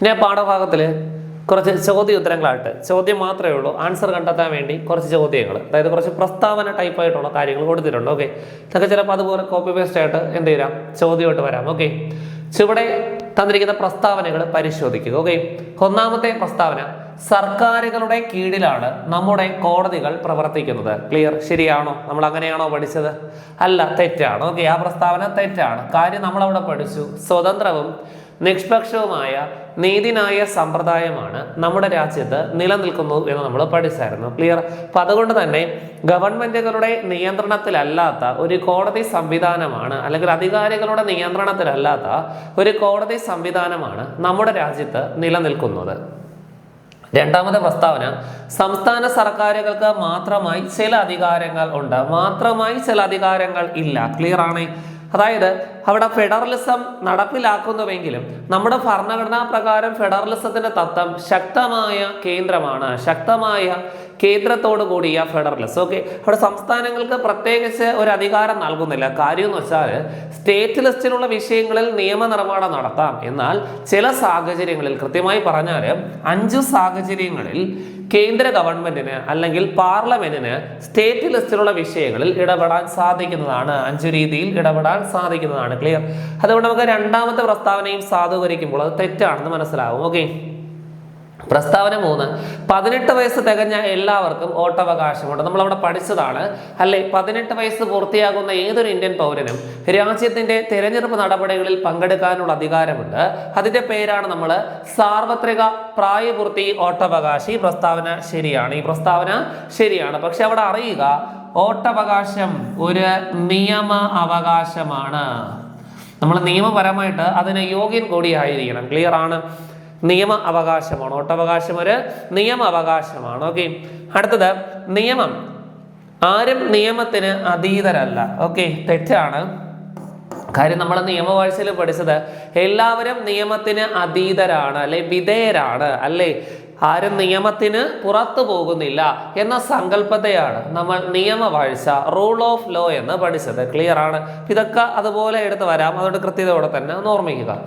ഇനി പാഠഭാഗത്തിൽ കുറച്ച് ചോദ്യ ഉത്തരങ്ങളായിട്ട് ചോദ്യം മാത്രമേ ഉള്ളൂ. ആൻസർ കണ്ടെത്താൻ വേണ്ടി കുറച്ച് ചോദ്യങ്ങൾ അതായത് കുറച്ച് പ്രസ്താവന ടൈപ്പായിട്ടുള്ള കാര്യങ്ങൾ കൊടുത്തിട്ടുണ്ട്. ഓക്കെ ഇതൊക്കെ ചിലപ്പോൾ അതുപോലെ കോപ്പി പേസ്റ്റ് ആയിട്ട് എന്ത് ചെയ്യാം? ചോദ്യമായിട്ട് വരാം. ഓക്കെ ചുവടെ തന്നിരിക്കുന്ന പ്രസ്താവനകൾ പരിശോധിക്കുക. ഓക്കെ ഒന്നാമത്തെ പ്രസ്താവന. സർക്കാരുകളുടെ കീഴിലാണ് നമ്മുടെ കോടതികൾ പ്രവർത്തിക്കുന്നത്. ക്ലിയർ ശരിയാണോ? നമ്മൾ അങ്ങനെയാണോ പഠിച്ചത്? അല്ല തെറ്റാണ്. ഓക്കെ ആ പ്രസ്താവന തെറ്റാണ്. കാര്യം നമ്മളവിടെ പഠിച്ചു. സ്വതന്ത്രവും നിഷ്പക്ഷവുമായ നീതിന്യായ സമ്പ്രദായമാണ് നമ്മുടെ രാജ്യത്ത് നിലനിൽക്കുന്നു എന്ന് നമ്മൾ പഠിച്ചായിരുന്നു. ക്ലിയർ അപ്പൊ അതുകൊണ്ട് തന്നെ ഗവൺമെന്റുകളുടെ നിയന്ത്രണത്തിലല്ലാത്ത ഒരു കോടതി സംവിധാനമാണ് അല്ലെങ്കിൽ അധികാരികളുടെ നിയന്ത്രണത്തിലല്ലാത്ത ഒരു കോടതി സംവിധാനമാണ് നമ്മുടെ രാജ്യത്ത് നിലനിൽക്കുന്നത്. രണ്ടാമത്തെ പ്രസ്താവന സംസ്ഥാന സർക്കാരുകൾക്ക് മാത്രമായി ചില അധികാരങ്ങൾ ഉണ്ട്. മാത്രമായി ചില അധികാരങ്ങൾ ഇല്ല. ക്ലിയർ ആണ്? അതായത് അവിടെ ഫെഡറലിസം നടപ്പിലാക്കുന്നുവെങ്കിലും നമ്മുടെ ഭരണഘടനാ പ്രകാരം ഫെഡറലിസത്തിന്റെ തത്വം ശക്തമായ കേന്ദ്രമാണ്. ശക്തമായ കേന്ദ്രത്തോടു കൂടിയ ഫെഡറലിസം. ഓക്കെ. അവിടെ സംസ്ഥാനങ്ങൾക്ക് പ്രത്യേകിച്ച് ഒരു അധികാരം നൽകുന്നില്ല. കാര്യം എന്ന് വെച്ചാൽ സ്റ്റേറ്റ് ലിസ്റ്റിലുള്ള വിഷയങ്ങളിൽ നിയമനിർമ്മാണം നടത്താം. എന്നാൽ ചില സാഹചര്യങ്ങളിൽ കൃത്യമായി പറഞ്ഞാൽ അഞ്ച് സാഹചര്യങ്ങളിൽ കേന്ദ്ര ഗവൺമെന്റിന് അല്ലെങ്കിൽ പാർലമെന്റിന് സ്റ്റേറ്റ് ലിസ്റ്റിലുള്ള വിഷയങ്ങളിൽ ഇടപെടാൻ സാധിക്കുന്നതാണ്. അഞ്ചു രീതിയിൽ ഇടപെടാൻ സാധിക്കുന്നതാണ്. ക്ലിയർ അതുകൊണ്ട് നമുക്ക് രണ്ടാമത്തെ പ്രസ്താവനയും സാധൂകരിക്കുമ്പോൾ അത് തെറ്റാണെന്ന് മനസ്സിലാവും. ഓക്കെ പ്രസ്താവന മൂന്ന്. പതിനെട്ട് വയസ്സ് തികഞ്ഞ എല്ലാവർക്കും ഓട്ടവകാശമുണ്ട്. നമ്മൾ നമ്മളവിടെ പഠിച്ചതാണ്. അല്ലെ? പതിനെട്ട് വയസ്സ് പൂർത്തിയാകുന്ന ഏതൊരു ഇന്ത്യൻ പൗരനും രാജ്യത്തിന്റെ തിരഞ്ഞെടുപ്പ് നടപടികളിൽ പങ്കെടുക്കാനുള്ള അധികാരമുണ്ട്. അതിന്റെ പേരാണ് നമ്മൾ സാർവത്രിക പ്രായപൂർത്തി ഓട്ടവകാശി. പ്രസ്താവന ശരിയാണ്. ഈ പ്രസ്താവന ശരിയാണ്. പക്ഷെ അവിടെ അറിയുക ഓട്ടവകാശം ഒരു നിയമ അവകാശമാണ്. നമ്മൾ നിയമപരമായിട്ട് അതിന് യോഗ്യൻ കൂടിയായിരിക്കണം ക്ലിയർ ആണ്? നിയമ അവകാശമാണ്. ഓട്ടവകാശം ഒരു നിയമ അവകാശമാണ്. ഓക്കെ അടുത്തത് നിയമം. ആരും നിയമത്തിന് അതീതരല്ല. ഓക്കെ തെറ്റാണ്. കാര്യം നമ്മൾ നിയമവാഴ്ചയിൽ പഠിച്ചത് എല്ലാവരും നിയമത്തിന് അതീതരാണ് അല്ലെ വിധേയരാണ് അല്ലേ? ആരും നിയമത്തിന് പുറത്തു പോകുന്നില്ല എന്ന സങ്കല്പത്തെയാണ് നമ്മൾ നിയമവാഴ്ച റൂൾ ഓഫ് ലോ എന്ന് പഠിച്ചത്. ക്ലിയർ ആണ്? ഇതൊക്കെ അതുപോലെ എടുത്ത് വരാം. അതുകൊണ്ട് കൃത്യതയോടെ തന്നെ ഒന്ന് ഓർമ്മിക്കുക.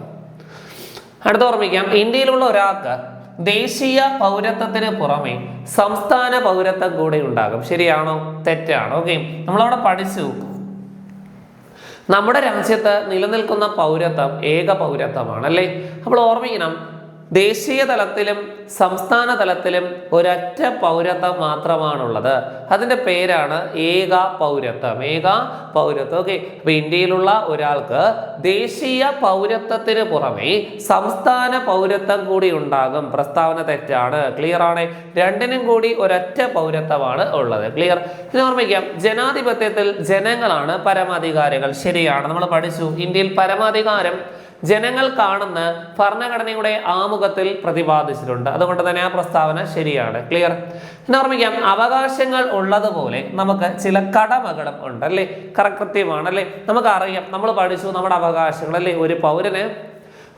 അടുത്ത ഓർമ്മിക്കാം. ഇന്ത്യയിലുള്ള ഒരാൾക്ക് ദേശീയ പൗരത്വത്തിന് പുറമെ സംസ്ഥാന പൗരത്വം കൂടെ ഉണ്ടാകും. ശരിയാണോ? തെറ്റാണോ? ഓക്കെ നമ്മളവിടെ പഠിച്ചു. നമ്മുടെ രാജ്യത്ത് നിലനിൽക്കുന്ന പൗരത്വം ഏക പൗരത്വമാണ് അല്ലേ? അപ്പോൾ ഓർമ്മിക്കണം ദേശീയ തലത്തിലും സംസ്ഥാന തലത്തിലും ഒരൊറ്റ പൗരത്വം മാത്രമാണുള്ളത്. അതിന്റെ പേരാണ് ഏക പൗരത്വം. ഏക പൗരത്വം. ഓക്കെ. അപ്പൊ ഇന്ത്യയിലുള്ള ഒരാൾക്ക് ദേശീയ പൗരത്വത്തിന് പുറമെ സംസ്ഥാന പൗരത്വം കൂടി ഉണ്ടാകും. പ്രസ്താവന തെറ്റാണ്. ക്ലിയർ ആണ്? രണ്ടിനും കൂടി ഒരൊറ്റ പൗരത്വമാണ് ഉള്ളത്. ക്ലിയർ ഇനി ഓർമ്മിക്കാം. ജനാധിപത്യത്തിൽ ജനങ്ങളാണ് പരമാധികാരികൾ. ശരിയാണ്. നമ്മൾ പഠിച്ചു. ഇന്ത്യയിൽ പരമാധികാരം ജനങ്ങൾ കാണുന്ന ഭരണഘടനയുടെ ആമുഖത്തിൽ പ്രതിപാദിച്ചിട്ടുണ്ട്. അതുകൊണ്ട് തന്നെ ആ പ്രസ്താവന ശരിയാണ്. ക്ലിയർ എന്ന് ഓർമ്മിക്കാം അവകാശങ്ങൾ ഉള്ളതുപോലെ നമുക്ക് ചില കടമകളും ഉണ്ട് അല്ലേ? കൃത്യമാണ് അല്ലേ? നമുക്കറിയാം നമ്മൾ പഠിച്ചു നമ്മുടെ അവകാശങ്ങൾ അല്ലേ? ഒരു പൗരന്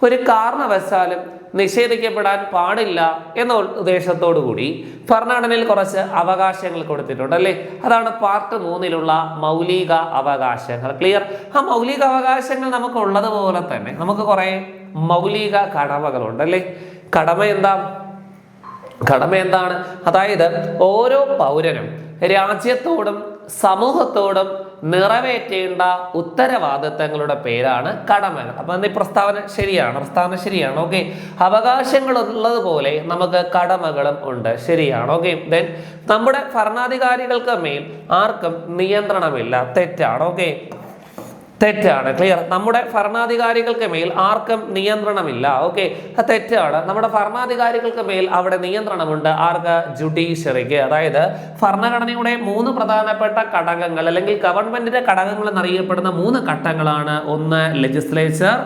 ഒരു കാരണവശാലും നിഷേധിക്കപ്പെടാൻ പാടില്ല എന്ന ഉദ്ദേശത്തോടു കൂടി കുറച്ച് അവകാശങ്ങൾ കൊടുത്തിട്ടുണ്ട് അല്ലേ? അതാണ് പാർട്ട് മൂന്നിലുള്ള മൗലിക അവകാശങ്ങൾ. ക്ലിയർ ആ മൗലിക അവകാശങ്ങൾ നമുക്ക് ഉള്ളതുപോലെ തന്നെ നമുക്ക് കുറേ മൗലിക കടമകളുണ്ട് അല്ലേ? കടമ എന്താ? കടമ എന്താണ്? അതായത് ഓരോ പൗരനും രാജ്യത്തോടും സമൂഹത്തോടും നിറവേറ്റേണ്ട ഉത്തരവാദിത്തങ്ങളുടെ പേരാണ് കടമകൾ. അപ്പം ഈ പ്രസ്താവന ശരിയാണ്? പ്രസ്താവന ശരിയാണ്. ഓക്കെ അവകാശങ്ങൾ ഉള്ളതുപോലെ നമുക്ക് കടമകളും ഉണ്ട്. ശരിയാണ്. ഓക്കെ ദെൻ നമ്മുടെ ഭരണാധികാരികൾക്ക് മേൽ ആർക്കും നിയന്ത്രണമില്ല. തെറ്റാണ്. ഓക്കെ തെറ്റാണ്. ക്ലിയർ നമ്മുടെ ഭരണാധികാരികൾക്ക് മേൽ ആർക്കും നിയന്ത്രണമില്ല. ഓക്കെ തെറ്റാണ്. നമ്മുടെ ഭരണാധികാരികൾക്ക് മേൽ അവിടെ നിയന്ത്രണമുണ്ട്. ആർക്ക്? ജുഡീഷ്യറിക്ക്. അതായത് ഭരണഘടനയുടെ മൂന്ന് പ്രധാനപ്പെട്ട ഘടകങ്ങൾ അല്ലെങ്കിൽ ഗവൺമെന്റിന്റെ ഘടകങ്ങൾ എന്നറിയപ്പെടുന്ന മൂന്ന് ഘട്ടങ്ങളാണ്. ഒന്ന് ലെജിസ്ലേച്ചർ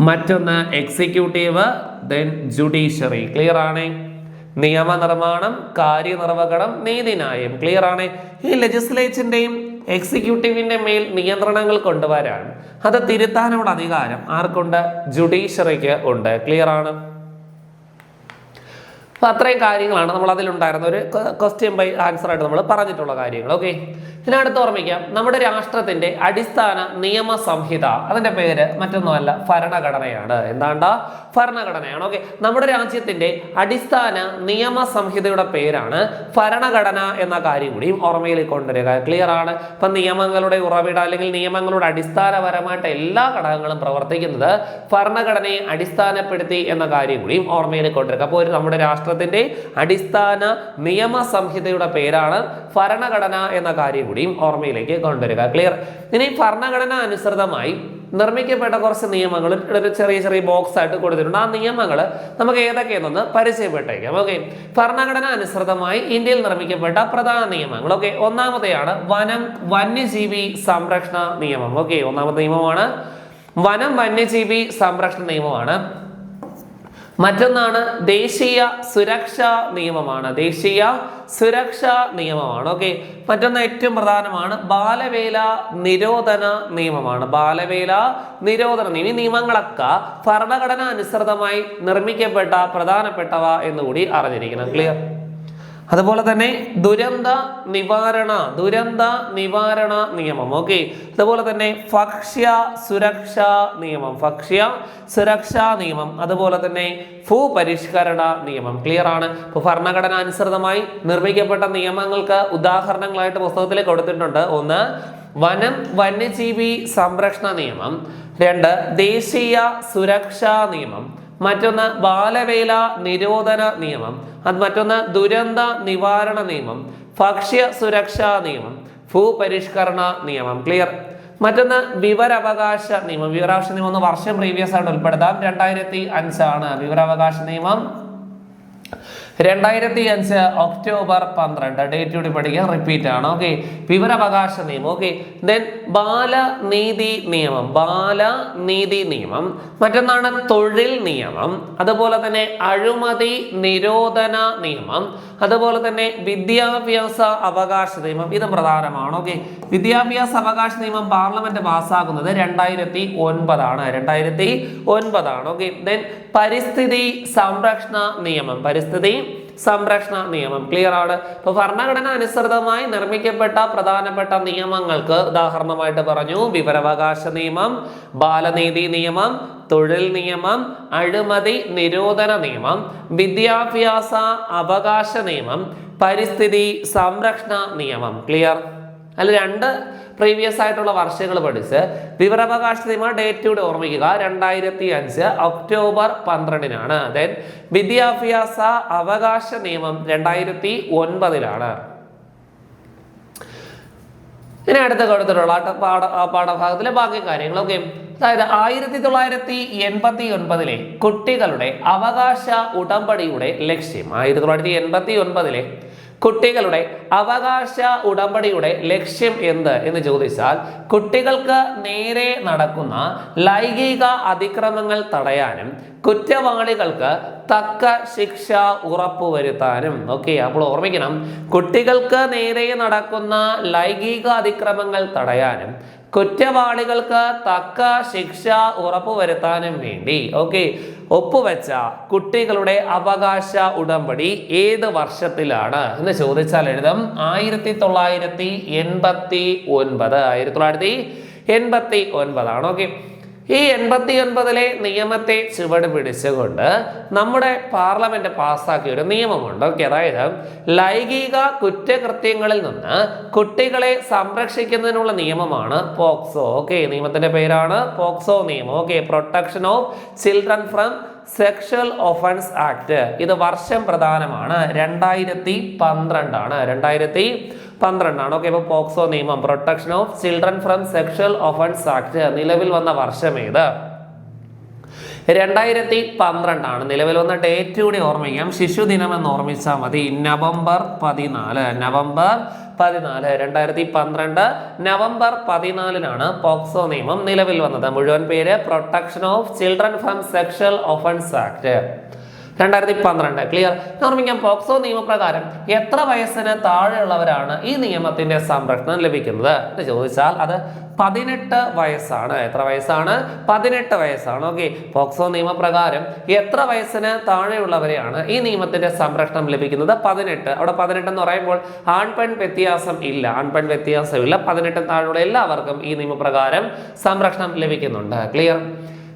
മറ്റൊന്ന് എക്സിക്യൂട്ടീവ് ദെൻ ജുഡീഷ്യറി ക്ലിയർ ആണേ? നിയമനിർമ്മാണം കാര്യനിർവഹണം നീതിന്യായം. ക്ലിയർ ആണ്? ഈ ലെജിസ്ലേച്ചറിന്റെയും എക്സിക്യൂട്ടീവിന്റെ മേൽ നിയന്ത്രണങ്ങൾ കൊണ്ടുവരാൻ. അത് തിരുത്താനുള്ള അധികാരം ആർക്കുണ്ട്? ജുഡീഷ്യറിക്ക് ഉണ്ട്. ക്ലിയർ ആണ്? അപ്പോൾ അത്രയും കാര്യങ്ങളാണ് നമ്മൾ അതിലുണ്ടായിരുന്ന ഒരു ക്വസ്റ്റ്യൻ ബൈ ആൻസർ ആയിട്ട് നമ്മൾ പറഞ്ഞിട്ടുള്ള കാര്യങ്ങൾ. ഓക്കെ ഇതിനടുത്ത് ഓർമ്മിക്കാം. നമ്മുടെ രാഷ്ട്രത്തിന്റെ അടിസ്ഥാന നിയമ സംഹിത. അതിന്റെ പേര് മറ്റൊന്നുമല്ല ഭരണഘടനയാണ്. എന്താണ്ട? ഭരണഘടനയാണ്. ഓക്കെ നമ്മുടെ രാജ്യത്തിന്റെ അടിസ്ഥാന നിയമ സംഹിതയുടെ പേരാണ് ഭരണഘടന എന്ന കാര്യം കൂടി ഓർമ്മയിൽ കൊണ്ടുവരിക. ക്ലിയർ ആണ്? ഇപ്പം നിയമങ്ങളുടെ ഉറവിട അല്ലെങ്കിൽ നിയമങ്ങളുടെ അടിസ്ഥാനപരമായിട്ട് എല്ലാ ഘടകങ്ങളും പ്രവർത്തിക്കുന്നത് ഭരണഘടനയെ അടിസ്ഥാനപ്പെടുത്തി എന്ന കാര്യം കൂടി ഓർമ്മയിൽ കൊണ്ടുവരിക. അപ്പോൾ ഒരു നമ്മുടെ രാഷ്ട്രത്തിന്റെ അടിസ്ഥാന നിയമ സംഹിതയുടെ പേരാണ് ഭരണഘടന എന്ന കാര്യം കൂടിയും ഓർമ്മയിലേക്ക് കൊണ്ടുവരിക. ക്ലിയർ ഇനി ഭരണഘടന അനുസൃതമായി നിർമ്മിക്കപ്പെട്ട കുറച്ച് നിയമങ്ങൾ ഒരു ചെറിയ ചെറിയ ബോക്സ് ആയിട്ട് കൊടുത്തിട്ടുണ്ട്. ആ നിയമങ്ങൾ നമുക്ക് ഏതൊക്കെയെന്നൊന്ന് പരിചയപ്പെട്ടേക്കാം. ഓക്കെ ഭരണഘടന അനുസൃതമായി ഇന്ത്യയിൽ നിർമ്മിക്കപ്പെട്ട പ്രധാന നിയമങ്ങൾ. ഓക്കെ ഒന്നാമതെയാണ് വനം വന്യജീവി സംരക്ഷണ നിയമം. ഓക്കെ ഒന്നാമത്തെ നിയമമാണ് വനം വന്യജീവി സംരക്ഷണ നിയമമാണ്. മറ്റൊന്നാണ് ദേശീയ സുരക്ഷാ നിയമമാണ്. ദേശീയ സുരക്ഷാ നിയമമാണ്. ഓക്കെ മറ്റൊന്ന് ഏറ്റവും പ്രധാനമാണ് ബാലവേല നിരോധന നിയമമാണ്. ബാലവേല നിരോധന നിയമം. ഈ നിയമങ്ങളൊക്കെ ഭരണഘടന അനുസൃതമായി നിർമ്മിക്കപ്പെട്ട പ്രധാനപ്പെട്ടവ എന്നുകൂടി അറിഞ്ഞിരിക്കണം. ക്ലിയർ അതുപോലെ തന്നെ ദുരന്ത നിവാരണ ദുരന്ത നിവാരണ നിയമം. ഓക്കെ അതുപോലെ തന്നെ ഭക്ഷ്യ സുരക്ഷാ നിയമം. ഭക്ഷ്യ സുരക്ഷാ നിയമം. അതുപോലെ തന്നെ ഭൂപരിഷ്കരണ നിയമം. ക്ലിയർ ആണ്? ഇപ്പോൾ ഭരണഘടന അനുസൃതമായി നിർമ്മിക്കപ്പെട്ട നിയമങ്ങൾക്ക് ഉദാഹരണങ്ങളായിട്ട് പുസ്തകത്തിൽ കൊടുത്തിട്ടുണ്ട്. ഒന്ന് വനം വന്യജീവി സംരക്ഷണ നിയമം. രണ്ട് ദേശീയ സുരക്ഷാ നിയമം. മറ്റൊന്ന് ബാലവേല നിരോധന നിയമം. അത് മറ്റൊന്ന് ദുരന്ത നിവാരണ നിയമം ഭക്ഷ്യ സുരക്ഷാ നിയമം ഭൂപരിഷ്കരണ നിയമം. ക്ലിയർ മറ്റൊന്ന് വിവരാവകാശ നിയമം. വിവരാവകാശ നിയമം ഒന്ന് വർഷം പ്രീവിയസ് ആയിട്ട് ഉൾപ്പെടുത്താം. രണ്ടായിരത്തി അഞ്ചാണ് വിവരാവകാശ നിയമം. രണ്ടായിരത്തി അഞ്ച് ഒക്ടോബർ പന്ത്രണ്ട്. ഡേറ്റ് കൂടി പഠിക്കുക റിപ്പീറ്റ് ആണ്. ഓക്കെ വിവരാവകാശ നിയമം. ഓക്കെ ദെൻ ബാലനീതി നിയമം. ബാലനീതി നിയമം. മറ്റൊന്നാണ് തൊഴിൽ നിയമം. അതുപോലെ തന്നെ അഴിമതി നിരോധന നിയമം. അതുപോലെ തന്നെ വിദ്യാഭ്യാസ അവകാശ നിയമം. ഇത് പ്രധാനമാണ്. ഓക്കെ വിദ്യാഭ്യാസ അവകാശ നിയമം പാർലമെന്റ് പാസ്സാക്കുന്നത് രണ്ടായിരത്തി ഒൻപതാണ്. രണ്ടായിരത്തി ഒൻപതാണ്. ഓക്കെ ദെൻ പരിസ്ഥിതി സംരക്ഷണ നിയമം. പരിസ്ഥിതി സംരക്ഷണ നിയമം. ക്ലിയർ ആണ്? ഇപ്പൊ ഭരണഘടന അനുസൃതമായി നിർമ്മിക്കപ്പെട്ട പ്രധാനപ്പെട്ട നിയമങ്ങൾക്ക് ഉദാഹരണമായിട്ട് പറഞ്ഞു. വിവരാവകാശ നിയമം ബാലനീതി നിയമം തൊഴിൽ നിയമം അഴിമതി നിരോധന നിയമം വിദ്യാഭ്യാസ അവകാശ നിയമം പരിസ്ഥിതി സംരക്ഷണ നിയമം. ക്ലിയർ അതിൽ രണ്ട് പ്രീവിയസ് ആയിട്ടുള്ള വർഷങ്ങൾ പഠിച്ച് വിവരാവകാശ നിയമ ഡേറ്റ് കൂടെ ഓർമ്മിക്കുക. രണ്ടായിരത്തി അഞ്ച് ഒക്ടോബർ പന്ത്രണ്ടിനാണ്. ദെൻ വിദ്യാഭ്യാസ അവകാശ നിയമം രണ്ടായിരത്തി ഒൻപതിലാണ് ഇനി അടുത്ത കൊടുത്തിട്ടുള്ള പാഠ പാഠഭാഗത്തിലെ ബാക്കി കാര്യങ്ങളൊക്കെ അതായത് ആയിരത്തി തൊള്ളായിരത്തി എൺപത്തി ഒൻപതിലെ കുട്ടികളുടെ അവകാശ ഉടമ്പടിയുടെ ലക്ഷ്യം. ആയിരത്തി തൊള്ളായിരത്തി എൺപത്തി ഒൻപതിലെ കുട്ടികളുടെ അവകാശ ഉടമ്പടിയുടെ ലക്ഷ്യം എന്ത് എന്ന് ചോദിച്ചാൽ കുട്ടികൾക്ക് നേരെ നടക്കുന്ന ലൈംഗിക അതിക്രമങ്ങൾ തടയാനും കുറ്റവാളികൾക്ക് തക്ക ശിക്ഷ ഉറപ്പുവരുത്താനും. ഓക്കെ അപ്പോൾ ഓർമ്മിക്കണം കുട്ടികൾക്ക് നേരെ നടക്കുന്ന ലൈംഗിക അതിക്രമങ്ങൾ തടയാനും കുറ്റവാളികൾക്ക് തക്ക ശിക്ഷ ഉറപ്പുവരുത്താനും വേണ്ടി. ഓക്കെ. ഒപ്പുവെച്ച കുട്ടികളുടെ അവകാശ ഉടമ്പടി ഏത് വർഷത്തിലാണ്? എന്ന് ചോദിച്ചാൽ എഴുതും. ആയിരത്തി തൊള്ളായിരത്തി എൺപത്തി ഒൻപത്. ആയിരത്തി തൊള്ളായിരത്തി എൺപത്തി ഒൻപതാണ്. ഓക്കെ. ഈ എൺപത്തി ഒൻപതിലെ നിയമത്തെ ചുവട് പിടിച്ചുകൊണ്ട് നമ്മുടെ പാർലമെന്റ് പാസ്സാക്കിയ ഒരു നിയമമുണ്ട്. ഓക്കെ അതായത് ലൈംഗിക കുറ്റകൃത്യങ്ങളിൽ നിന്ന് കുട്ടികളെ സംരക്ഷിക്കുന്നതിനുള്ള നിയമമാണ് പോക്സോ. ഓക്കെ നിയമത്തിന്റെ പേരാണ് പോക്സോ നിയമം. Okay protection of children from sexual offence act. ഇത് വർഷം പ്രധാനമാണ്. രണ്ടായിരത്തി പന്ത്രണ്ടാണ്. രണ്ടായിരത്തി പന്ത്രണ്ടാണ്. ഓക്കെ ഇപ്പോൾ പോക്സോ നിയമം protection of children from sexual offence act നിലവിൽ വന്ന വർഷം ഏത്? രണ്ടായിരത്തി പന്ത്രണ്ടാണ് നിലവിൽ വന്ന ഡേറ്റ് കൂടി ഓർമ്മിക്കാം. ശിശുദിനം എന്ന് ഓർമ്മിച്ചാൽ മതി. നവംബർ പതിനാല്. നവംബർ പതിനാല്. രണ്ടായിരത്തി പന്ത്രണ്ട് നവംബർ പതിനാലിനാണ് പോക്സോ നിയമം നിലവിൽ വന്നത്. മുഴുവൻ പേര് protection of children from sexual offence act രണ്ടായിരത്തി പന്ത്രണ്ട് ക്ലിയർ ഓർമ്മിക്കാം പോക്സോ നിയമപ്രകാരം എത്ര വയസ്സിന് താഴെയുള്ളവരാണ് ഈ നിയമത്തിന്റെ സംരക്ഷണം ലഭിക്കുന്നത്? എന്ന് ചോദിച്ചാൽ അത് പതിനെട്ട് വയസ്സാണ്. എത്ര വയസ്സാണ്? പതിനെട്ട് വയസ്സാണ്. ഓക്കെ പോക്സോ നിയമപ്രകാരം എത്ര വയസ്സിന് താഴെയുള്ളവരെയാണ് ഈ നിയമത്തിന്റെ സംരക്ഷണം ലഭിക്കുന്നത്? പതിനെട്ട്. അവിടെ പതിനെട്ട് എന്ന് പറയുമ്പോൾ ആൺപെൺ വ്യത്യാസം ഇല്ല. ആൺപെൺ വ്യത്യാസമില്ല പതിനെട്ട് താഴെയുള്ള എല്ലാവർക്കും ഈ നിയമപ്രകാരം സംരക്ഷണം ലഭിക്കുന്നുണ്ട്. ക്ലിയർ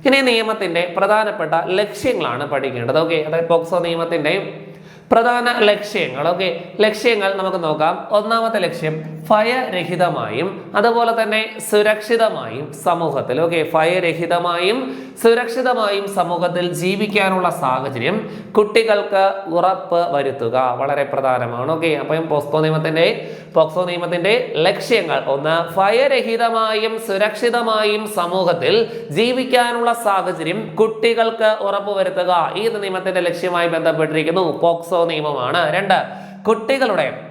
ഇനി നിയമത്തിന്റെ പ്രധാനപ്പെട്ട ലക്ഷ്യങ്ങളാണ് പഠിക്കേണ്ടത്. ഓക്കെ അതായത് പോക്സോ നിയമത്തിന്റെ പ്രധാന ലക്ഷ്യങ്ങൾ. ഓക്കെ ലക്ഷ്യങ്ങൾ നമുക്ക് നോക്കാം. ഒന്നാമത്തെ ലക്ഷ്യം ഭയരഹിതമായും അതുപോലെ തന്നെ സുരക്ഷിതമായും സമൂഹത്തിൽ ഓക്കെ ഭയരഹിതമായും സുരക്ഷിതമായും സമൂഹത്തിൽ ജീവിക്കാനുള്ള സാഹചര്യം കുട്ടികൾക്ക് ഉറപ്പ് വരുത്തുക വളരെ പ്രധാനമാണ് ഓക്കെ അപ്പം പോസ്കോ നിയമത്തിന്റെ പോക്സോ നിയമത്തിന്റെ ലക്ഷ്യങ്ങൾ ഒന്ന് ഭയരഹിതമായും സുരക്ഷിതമായും സമൂഹത്തിൽ ജീവിക്കാനുള്ള സാഹചര്യം കുട്ടികൾക്ക് ഉറപ്പ് വരുത്തുക. ഈ നിയമത്തിന്റെ ലക്ഷ്യമായി ബന്ധപ്പെട്ടിരിക്കുന്നു പോക്സോ നിയമമാണ്. രണ്ട് കുട്ടികളുടെ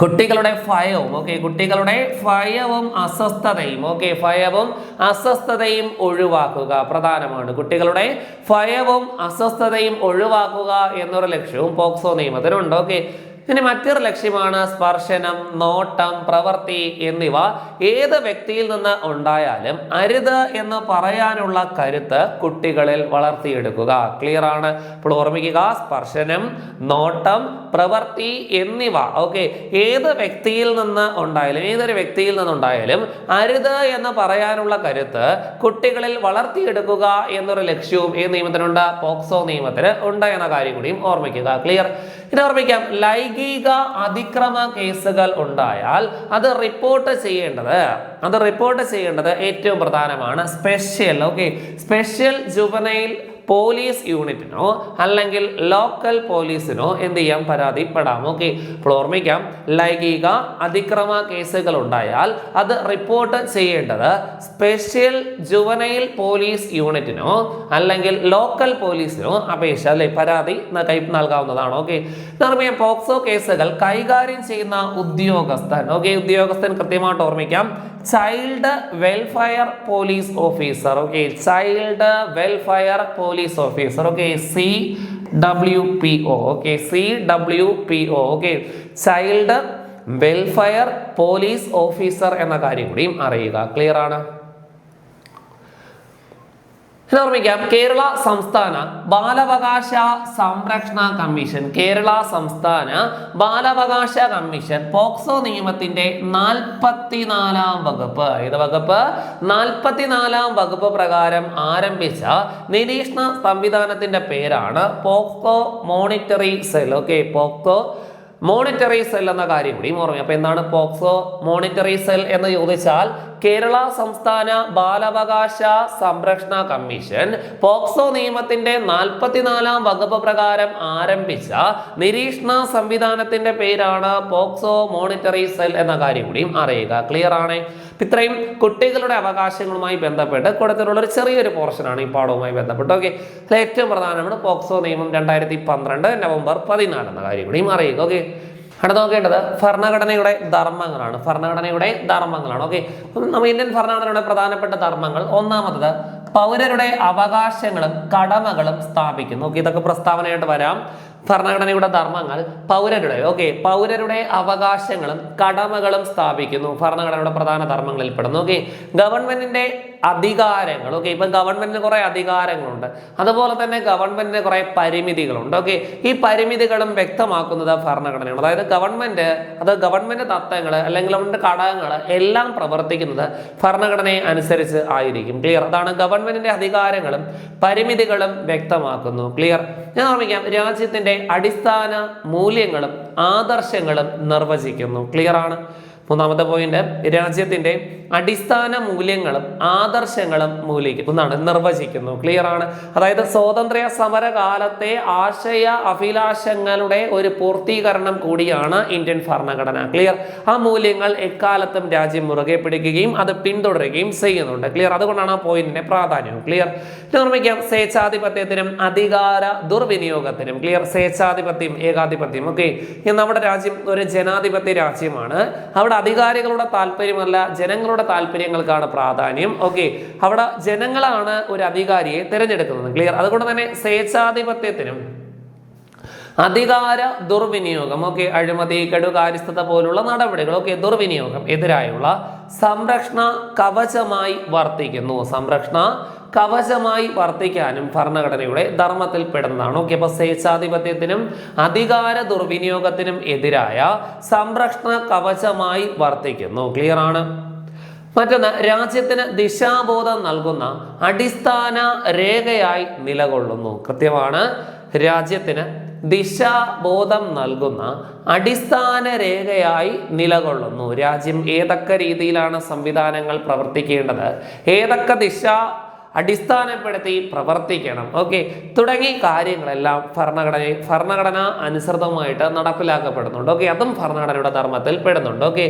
കുട്ടികളുടെ ഭയവും ഓക്കെ കുട്ടികളുടെ ഭയവും അസ്വസ്ഥതയും ഓക്കെ ഭയവും അസ്വസ്ഥതയും ഒഴിവാക്കുക പ്രധാനമാണ്. കുട്ടികളുടെ ഭയവും അസ്വസ്ഥതയും ഒഴിവാക്കുക എന്നൊരു ലക്ഷ്യവും പോക്സോ നിയമത്തിനുണ്ട് ഓക്കെ ഇനി മറ്റൊരു ലക്ഷ്യമാണ് സ്പർശനം നോട്ടം പ്രവൃത്തി എന്നിവ. ഏത് വ്യക്തിയിൽ നിന്ന് ഉണ്ടായാലും അരുത് എന്ന് പറയാനുള്ള കരുത്ത് കുട്ടികളിൽ വളർത്തിയെടുക്കുക. ക്ലിയർ ആണ്? ഇപ്പോൾ ഓർമ്മിക്കുക സ്പർശനം നോട്ടം പ്രവൃത്തി എന്നിവ. ഓക്കെ ഏത് വ്യക്തിയിൽ നിന്ന് ഉണ്ടായാലും ഏതൊരു വ്യക്തിയിൽ നിന്നുണ്ടായാലും അരുത് എന്ന് പറയാനുള്ള കരുത്ത് കുട്ടികളിൽ വളർത്തിയെടുക്കുക എന്നൊരു ലക്ഷ്യവും ഈ നിയമത്തിനുണ്ട്. പോക്സോ നിയമത്തിന് ഉണ്ട് എന്ന കാര്യം കൂടിയും ഓർമ്മിക്കുക. ക്ലിയർ ഇത് ഓർമ്മിക്കാം ലൈംഗിക അതിക്രമ കേസുകൾ ഉണ്ടായാൽ അത് റിപ്പോർട്ട് ചെയ്യേണ്ടത്. അത് റിപ്പോർട്ട് ചെയ്യേണ്ടത് ഏറ്റവും പ്രധാനമാണ്. Special okay special juvenile police യൂണിറ്റിനോ അല്ലെങ്കിൽ ലോക്കൽ പോലീസിനോ എന്ത് ചെയ്യാം? പരാതിപ്പെടാം. ഓക്കെ. അപ്പോൾ ഓർമ്മിക്കാം ലൈംഗിക അതിക്രമ കേസുകൾ ഉണ്ടായാൽ അത് റിപ്പോർട്ട് ചെയ്യേണ്ടത് സ്പെഷ്യൽ ജുവനൈൽ പോലീസ് യൂണിറ്റിനോ അല്ലെങ്കിൽ ലോക്കൽ പോലീസിനോ അപേക്ഷ അല്ലെ? പരാതി നൽകാവുന്നതാണ്. ഓക്കെ. ഓർമ്മിക്കാം പോക്സോ കേസുകൾ കൈകാര്യം ചെയ്യുന്ന ഉദ്യോഗസ്ഥൻ. ഓക്കെ. ഉദ്യോഗസ്ഥൻ കൃത്യമായിട്ട് ഓർമ്മിക്കാം child welfare police officer. Okay. Child welfare police officer okay C W P O okay C W P O okay child welfare police officer എന്ന കാര്യം കൂടിയും അറിയുക. ക്ലിയർ ആണ്? ഓർമ്മിക്കാം കേരള സംസ്ഥാന ബാലാവകാശ സംരക്ഷണ കമ്മീഷൻ. കേരള സംസ്ഥാന ബാലാവകാശ കമ്മീഷൻ. പോക്സോ നിയമത്തിന്റെ നാൽപ്പത്തിനാലാം വകുപ്പ്. ഏത് വകുപ്പ്? നാൽപ്പത്തിനാലാം വകുപ്പ് പ്രകാരം ആരംഭിച്ച നിരീക്ഷണ സംവിധാനത്തിന്റെ പേരാണ് POCSO monitory cell. Okay POCSO monitory cell എന്ന കാര്യം കൂടി ഓർമ്മ അപ്പൊ എന്താണ് പോക്സോ മോണിറ്ററി സെൽ എന്ന് ചോദിച്ചാൽ കേരള സംസ്ഥാന ബാലാവകാശ സംരക്ഷണ കമ്മീഷൻ പോക്സോ നിയമത്തിന്റെ നാൽപ്പത്തിനാലാം വകുപ്പ് പ്രകാരം ആരംഭിച്ച നിരീക്ഷണ സംവിധാനത്തിന്റെ പേരാണ് പോക്സോ മോണിറ്ററി സെൽ എന്ന കാര്യം കൂടിയും അറിയുക. ക്ലിയർ ആണ്? ഇത്രയും കുട്ടികളുടെ അവകാശങ്ങളുമായി ബന്ധപ്പെട്ട് കൊടുത്തിട്ടുള്ള ഒരു ചെറിയൊരു പോർഷനാണ് ഈ പാഠവുമായി ബന്ധപ്പെട്ട്. ഓക്കെ. അതിൽ ഏറ്റവും പ്രധാനമാണ് പോക്സോ നിയമം രണ്ടായിരത്തി പന്ത്രണ്ട് നവംബർ പതിനാല് എന്ന കാര്യം കൂടിയും അറിയുക. ഓക്കെ. അവിടെ നോക്കേണ്ടത് ഭരണഘടനയുടെ ധർമ്മങ്ങളാണ്. ഭരണഘടനയുടെ ധർമ്മങ്ങളാണ്. ഓക്കെ. നമ്മൾ ഇന്ത്യൻ ഭരണഘടനയുടെ പ്രധാനപ്പെട്ട ധർമ്മങ്ങൾ ഒന്നാമത്തത് പൗരരുടെ അവകാശങ്ങളും കടമകളും സ്ഥാപിക്കുന്നു. ഓക്കെ. ഇതൊക്കെ പ്രസ്താവനയായിട്ട് വരാം. ഭരണഘടനയുടെ ധർമ്മങ്ങൾ പൗരരുടെ ഓക്കെ പൗരരുടെ അവകാശങ്ങളും കടമകളും സ്ഥാപിക്കുന്നു. ഭരണഘടനയുടെ പ്രധാന ധർമ്മങ്ങളിൽ പെടുന്നു ഓക്കെ ഗവൺമെന്റിന്റെ അധികാരങ്ങൾ ഓക്കെ ഇപ്പൊ ഗവൺമെന്റിന് കുറെ അധികാരങ്ങളുണ്ട്. അതുപോലെ തന്നെ ഗവൺമെന്റിന് കുറെ പരിമിതികളുണ്ട് ഓക്കെ ഈ പരിമിതികളും വ്യക്തമാക്കുന്നത് ഭരണഘടനയാണ്. അതായത് ഗവൺമെന്റ് അത് ഗവൺമെന്റ് തത്വങ്ങൾ അല്ലെങ്കിൽ അവരുടെ ഘടകങ്ങൾ എല്ലാം പ്രവർത്തിക്കുന്നത് ഭരണഘടനയെ അനുസരിച്ച് ആയിരിക്കും. ക്ലിയർ അതാണ് ഗവൺമെന്റിന്റെ അധികാരങ്ങളും പരിമിതികളും വ്യക്തമാക്കുന്നു. ക്ലിയർ ഞാൻ ഓർമ്മിക്കാം രാജ്യത്തിന്റെ അടിസ്ഥാന മൂല്യങ്ങളും ആദർശങ്ങളും നിർവചിക്കുന്നു. ക്ലിയർ ആണ്? മൂന്നാമത്തെ പോയിന്റ് രാജ്യത്തിന്റെ അടിസ്ഥാന മൂല്യങ്ങളും ആദർശങ്ങളും മൂലിക്കും ഒന്നാണ് നിർവചിക്കുന്നു. ക്ലിയർ ആണ്? അതായത് സ്വാതന്ത്ര്യ സമര കാലത്തെ ആശയ അഭിലാഷങ്ങളുടെ ഒരു പൂർത്തീകരണം കൂടിയാണ് ഇന്ത്യൻ ഭരണഘടന. ക്ലിയർ ആ മൂല്യങ്ങൾ എക്കാലത്തും രാജ്യം മുറുകെ പിടിക്കുകയും അത് പിന്തുടരുകയും ചെയ്യുന്നുണ്ട്. ക്ലിയർ അതുകൊണ്ടാണ് ആ പോയിന്റിന്റെ പ്രാധാന്യം. ക്ലിയർ നിർമ്മിക്കാം. സ്വേച്ഛാധിപത്യത്തിനും അധികാര ദുർവിനിയോഗത്തിനും. ക്ലിയർ സ്വേച്ഛാധിപത്യം ഏകാധിപത്യം. ഓക്കെ നമ്മുടെ രാജ്യം ഒരു ജനാധിപത്യ രാജ്യമാണ്. അവിടെ അവിടെ അധികാരികളുടെ താല്പര്യമല്ല ജനങ്ങളുടെ താല്പര്യങ്ങൾക്കാണ് പ്രാധാന്യം. ഓക്കെ അവിടെ ജനങ്ങളാണ് ഒരു അധികാരിയെ തിരഞ്ഞെടുക്കുന്നത്. ക്ലിയർ അതുകൊണ്ട് തന്നെ സ്വേച്ഛാധിപത്യത്തിനും അധികാര ദുർവിനിയോഗം ഓക്കെ അഴിമതി കെടുകാര്യസ്ഥത പോലുള്ള നടപടികൾ ഓക്കെ ദുർവിനിയോഗം എതിരായുള്ള സംരക്ഷണ കവചമായി വർത്തിക്കുന്നു. സംരക്ഷണ കവചമായി വർത്തിക്കാനും ഭരണഘടനയുടെ ധർമ്മത്തിൽ പെടുന്നതാണ്. ഓക്കെ അപ്പൊ സ്വേച്ഛാധിപത്യത്തിനും അധികാര ദുർവിനിയോഗത്തിനും എതിരായ സംരക്ഷണ കവചമായി വർത്തിക്കുന്നു. ക്ലിയർ ആണ്? മറ്റൊന്ന് രാജ്യത്തിന് ദിശാബോധം നൽകുന്ന അടിസ്ഥാന രേഖയായി നിലകൊള്ളുന്നു. കൃത്യമാണ് രാജ്യത്തിന് ദിശാബോധം നൽകുന്ന അടിസ്ഥാന രേഖയായി നിലകൊള്ളുന്നു. രാജ്യം ഏതൊക്കെ രീതിയിലാണ് സംവിധാനങ്ങൾ പ്രവർത്തിക്കേണ്ടത്? ഏതൊക്കെ ദിശ അടിസ്ഥാനപ്പെടുത്തി പ്രവർത്തിക്കണം. ഓക്കെ തുടങ്ങി കാര്യങ്ങളെല്ലാം ഭരണഘടന ഭരണഘടന അനുസൃതമായിട്ട് നടപ്പിലാക്കപ്പെടുന്നുണ്ട്. ഓക്കെ അതും ഭരണഘടനയുടെ ധർമ്മത്തിൽ പെടുന്നുണ്ട്. ഓക്കെ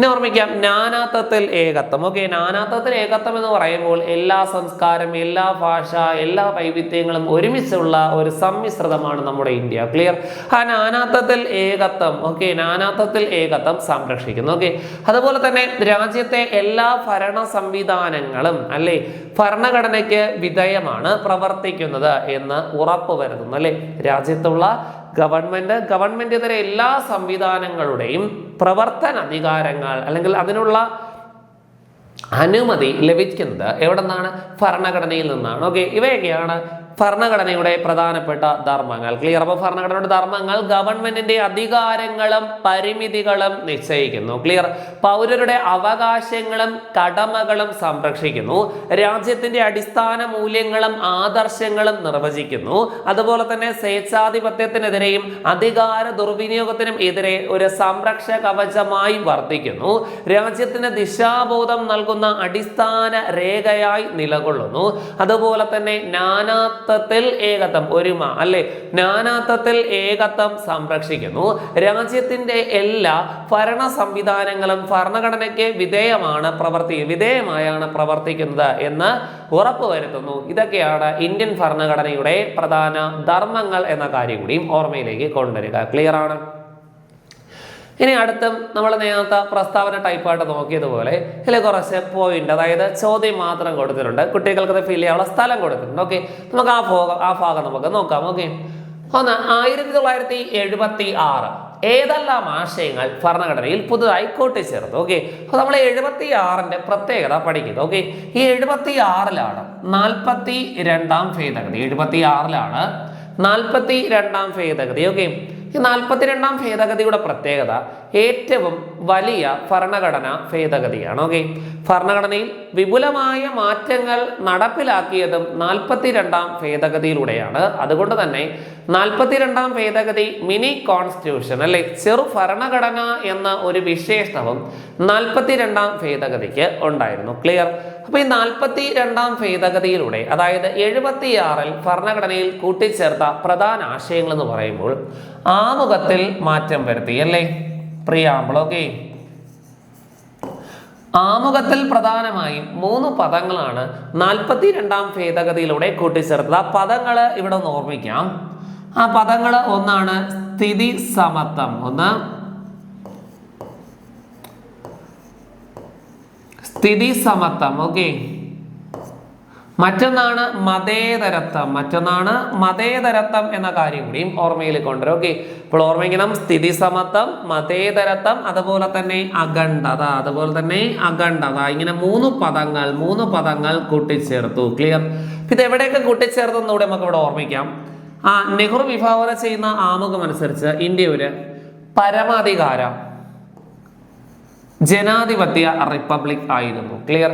ഇനി ഓർമ്മിക്കാം നാനാത്വത്തിൽ ഏകത്വം. ഓക്കെ നാനാത്വത്തിൽ ഏകത്വം എന്ന് പറയുമ്പോൾ എല്ലാ സംസ്കാരം എല്ലാ ഭാഷ എല്ലാ വൈവിധ്യങ്ങളും ഒരുമിച്ചുള്ള ഒരു സമ്മിശ്രിതമാണ് നമ്മുടെ ഇന്ത്യ. ക്ലിയർ ആ നാനാത്വത്തിൽ ഏകത്വം. ഓക്കെ നാനാത്വത്തിൽ ഏകത്വം സംരക്ഷിക്കുന്നു. ഓക്കെ അതുപോലെ തന്നെ രാജ്യത്തെ എല്ലാ ഭരണ സംവിധാനങ്ങളും അല്ലെ ഭരണഘടനയ്ക്ക് വിധേയമാണ് പ്രവർത്തിക്കുന്നത് എന്ന് ഉറപ്പ് വരുത്തുന്നു അല്ലെ? രാജ്യത്തുള്ള ഗവൺമെന്റ് ഇതര എല്ലാ സംവിധാനങ്ങളുടെയും പ്രവർത്തന അധികാരങ്ങൾ അല്ലെങ്കിൽ അതിനുള്ള അനുമതി ലഭിക്കുന്നത് എവിടെ നിന്നാണ് ഭരണഘടനയിൽ നിന്നാണ്. ഓക്കെ ഇവയൊക്കെയാണ് ഭരണഘടനയുടെ പ്രധാനപ്പെട്ട ധർമ്മങ്ങൾ. ക്ലിയർ അപ്പോൾ ഭരണഘടനയുടെ ധർമ്മങ്ങൾ ഗവൺമെന്റിന്റെ അധികാരങ്ങളും പരിമിതികളും നിശ്ചയിക്കുന്നു. ക്ലിയർ പൗരരുടെ അവകാശങ്ങളും കടമകളും സംരക്ഷിക്കുന്നു. രാജ്യത്തിന്റെ അടിസ്ഥാന മൂല്യങ്ങളും ആദർശങ്ങളും നിർവചിക്കുന്നു. അതുപോലെ തന്നെ സ്വേച്ഛാധിപത്യത്തിനെതിരെയും അധികാര ദുർവിനിയോഗത്തിനും എതിരെ ഒരു സംരക്ഷ കവചമായി വർദ്ധിക്കുന്നു രാജ്യത്തിന് ദിശാബോധം നൽകുന്ന അടിസ്ഥാന രേഖയായി നിലകൊള്ളുന്നു. അതുപോലെ തന്നെ നാനാത്വത്തിൽ ഏകത്വം ഒരുമ അല്ലെ? നാനാത്വത്തിൽ ഏകത്വം സംരക്ഷിക്കുന്നു. രാജ്യത്തിന്റെ എല്ലാ ഭരണ സംവിധാനങ്ങളും ഭരണഘടനയ്ക്ക് വിധേയമാണ് പ്രവർത്തി വിധേയമായാണ് പ്രവർത്തിക്കുന്നത് എന്ന് ഉറപ്പുവരുത്തുന്നു ഇതൊക്കെയാണ് ഇന്ത്യൻ ഭരണഘടനയുടെ പ്രധാന ധർമ്മങ്ങൾ എന്ന കാര്യം കൂടിയും ഓർമ്മയിലേക്ക് കൊണ്ടുവരിക. ക്ലിയർ ആണ്? ഇനി അടുത്തും നമ്മൾ നേരത്തെ പ്രസ്താവന ടൈപ്പായിട്ട് നോക്കിയതുപോലെ ഇതിൽ കുറച്ച് പോയിന്റ് അതായത് ചോദ്യം മാത്രം കൊടുത്തിട്ടുണ്ട്. കുട്ടികൾക്ക് ഫീൽ ചെയ്യാനുള്ള സ്ഥലം കൊടുത്തിട്ടുണ്ട്. ഓക്കെ നമുക്ക് ആ ഭാഗം ആ ഭാഗം നമുക്ക് നോക്കാം. ഓക്കെ ഒന്ന് ആയിരത്തി തൊള്ളായിരത്തി എഴുപത്തി ആറ് ഏതെല്ലാം ആശയങ്ങൾ ഭരണഘടനയിൽ പുതുതായി കൂട്ടിച്ചേർത്തു ഓക്കെ അപ്പോൾ നമ്മൾ എഴുപത്തി ആറിന്റെ പ്രത്യേകത പഠിക്കുന്നത് ഓക്കെ ഈ എഴുപത്തി ആറിലാണ് നാൽപ്പത്തി രണ്ടാം ഭേദഗതി. എഴുപത്തി ആറിലാണ് നാൽപ്പത്തി രണ്ടാം ഭേദഗതി. ഓക്കെ ഈ നാൽപ്പത്തിരണ്ടാം ഭേദഗതിയുടെ പ്രത്യേകത ഏറ്റവും വലിയ ഭരണഘടന ഭേദഗതിയാണ് ഓക്കെ ഭരണഘടനയിൽ വിപുലമായ മാറ്റങ്ങൾ നടപ്പിലാക്കിയതും നാൽപ്പത്തിരണ്ടാം ഭേദഗതിയിലൂടെയാണ്. അതുകൊണ്ട് തന്നെ നാൽപ്പത്തിരണ്ടാം ഭേദഗതി മിനി കോൺസ്റ്റിറ്റ്യൂഷൻ അല്ലെ? ചെറു ഭരണഘടന എന്ന ഒരു വിശേഷണവും നാൽപ്പത്തിരണ്ടാം ഭേദഗതിക്ക് ഉണ്ടായിരുന്നു. ക്ലിയർ അപ്പൊ ഈ നാൽപ്പത്തി രണ്ടാം ഭേദഗതിയിലൂടെ അതായത് എഴുപത്തിയാറിൽ ഭരണഘടനയിൽ കൂട്ടിച്ചേർത്ത പ്രധാന ആശയങ്ങൾ എന്ന് പറയുമ്പോൾ ആമുഖത്തിൽ മാറ്റം വരുത്തി അല്ലേ? Preamble okay. ആമുഖത്തിൽ പ്രധാനമായും മൂന്ന് പദങ്ങളാണ് നാൽപ്പത്തി രണ്ടാം ഭേദഗതിയിലൂടെ കൂട്ടിച്ചേർത്തത്. ആ പദങ്ങൾ ഇവിടെ ഒന്ന് ഓർമ്മിക്കാം. ആ പദങ്ങൾ ഒന്നാണ് സ്ഥിതി സമത്വം. ഒന്ന് സ്ഥിതി സമത്വം ഓക്കെ മറ്റൊന്നാണ് മതേതരത്വം. മറ്റൊന്നാണ് മതേതരത്വം എന്ന കാര്യം കൂടിയും ഓർമ്മയിൽ കൊണ്ടുവരും ഓക്കെ ഇപ്പോൾ ഓർമ്മിക്കണം സ്ഥിതി സമത്വം മതേതരത്വം അതുപോലെ തന്നെ അഖണ്ഡത അതുപോലെ തന്നെ അഖണ്ഡത. ഇങ്ങനെ മൂന്ന് പദങ്ങൾ മൂന്ന് പദങ്ങൾ കൂട്ടിച്ചേർത്തു ക്ലിയർ ഇത് എവിടെയൊക്കെ കൂട്ടിച്ചേർത്തെന്നൂടെ നമുക്ക് ഇവിടെ ഓർമ്മിക്കാം. ആ നെഹ്റു വിഭാവന ചെയ്യുന്ന ആമുഖം അനുസരിച്ച് ഇന്ത്യ ഒരു പരമാധികാര ജനാധിപത്യ റിപ്പബ്ലിക് ആയിരുന്നു. ക്ലിയർ